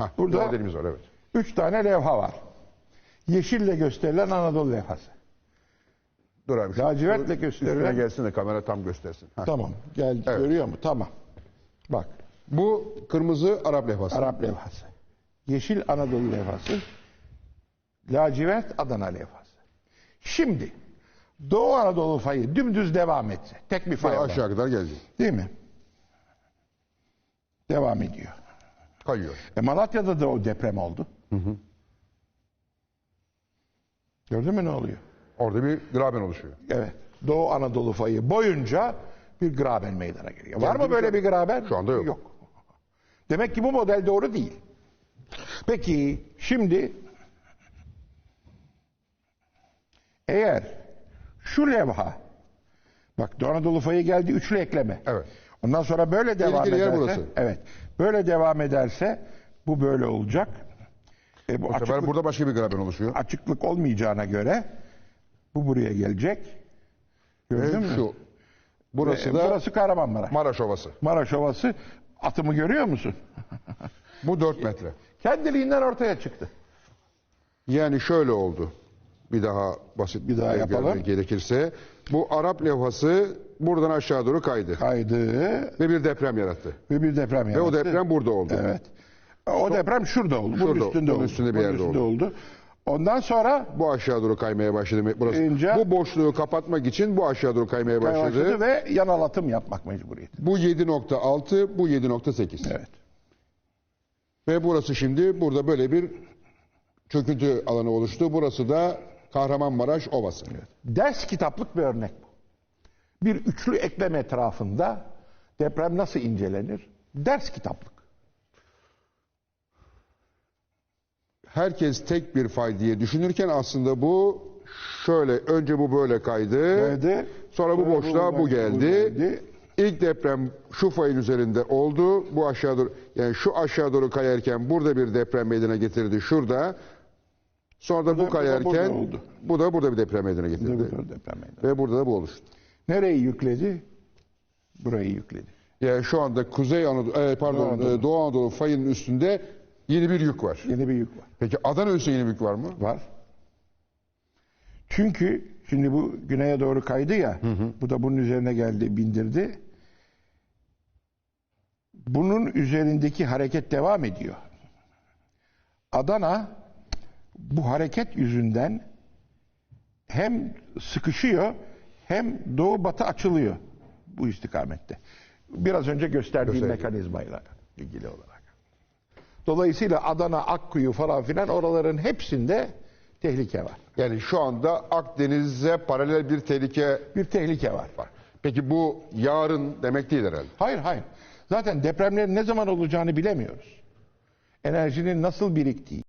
Hah, Burada- modelimiz var evet. Üç tane levha var. Yeşille gösterilen Anadolu levhası. Dur abi. şu- Lacivertle gösterilen- Üstüne gelsin de kamera tam göstersin. Hah. Tamam. Gel Evet. görüyor mu? Tamam. Bak. Bu kırmızı Arap levhası. Arap levhası. Yeşil Anadolu levhası. Lacivert Adana levhası. Şimdi Doğu Anadolu fayı dümdüz devam etse. Tek bir fay olarak, aşağı kadar gelecek. Değil mi? Devam ediyor. Kayıyor. E Malatya'da da o deprem oldu. Gördün mü ne oluyor? Orada bir graben oluşuyor. Evet. Doğu Anadolu fayı boyunca bir graben meydana geliyor. Var mı böyle şu- bir graben? Şu anda yok. Yok. Demek ki bu model doğru değil. Peki şimdi eğer şu levha bak Doğu Anadolu fayı geldi üçlü ekleme. Evet. Ondan sonra böyle devam Tehlikeli yer ederse burası. evet. Böyle devam ederse bu böyle olacak. E, bu Bu sefer açıklık, burada başka bir graben oluşuyor. açıklık olmayacağına göre bu buraya gelecek. Gördün mü? şu. Burası E, da burası Kahramanmaraş. Maraş Ovası. Maraş Ovası. Atımı görüyor musun? Bu 4 metre. Kendiliğinden ortaya çıktı. Yani şöyle oldu. Bir daha basit Bir daha yapalım. gerekirse. Bu Arap levhası buradan aşağı doğru kaydı. Kaydı Ve bir deprem yarattı. ve bir deprem Ve yarattı. o deprem burada oldu. Evet. O deprem şurada oldu. Bunun Şurada, üstünde bunun oldu. üstünde bir Bunun yerde üstünde oldu. Ondan sonra Bu aşağı doğru kaymaya başladı. Burası. İnce- Bu boşluğu kapatmak için bu aşağı doğru kaymaya başladı. başladı ve yanal atım yapmak mecburiyeti. Bu 7.6, bu 7.8. Evet. Ve burası şimdi burada böyle bir çöküntü alanı oluştu. Burası da Kahramanmaraş Ovası. Ders kitaplık bir örnek bu. Bir üçlü eklem etrafında deprem nasıl incelenir? Ders kitaplık. Herkes tek bir fay diye düşünürken aslında bu şöyle önce bu böyle kaydı. Kaydı. Sonra bu boşluğa bu- bu bu geldi. geldi. İlk deprem şu fayın üzerinde oldu. Bu aşağı doğru yani şu aşağı doğru kayarken burada bir deprem meydana getirdi şurada. Sonra da Bu da- da kayarken oldu. bu da burada bir deprem meydana getirdi. Burada bir deprem meydana. Ve burada da bu oluştu. Nereyi yükledi? Burayı yükledi. Yani şu anda Kuzey Anadolu, e, pardon Doğu Anadolu. e, Doğu Anadolu fayının üstünde yeni bir yük var. Yeni bir yük var. Peki Adana üstünde yeni bir yük var mı? Var. Çünkü şimdi bu güneye doğru kaydı ya. Bu da bunun üzerine geldi, bindirdi. Bunun üzerindeki hareket devam ediyor. Adana bu hareket yüzünden hem sıkışıyor hem doğu batı açılıyor bu istikamette. Biraz önce gösterdiğim Gösterdi. mekanizmayla ilgili olarak. Dolayısıyla Adana, Akkuyu falan filan oraların hepsinde tehlike var. Yani şu anda Akdeniz'e paralel bir tehlike Bir tehlike var. var. Peki bu yarın demek değil herhalde. Hayır hayır. Zaten depremlerin ne zaman olacağını bilemiyoruz. Enerjinin nasıl biriktiği,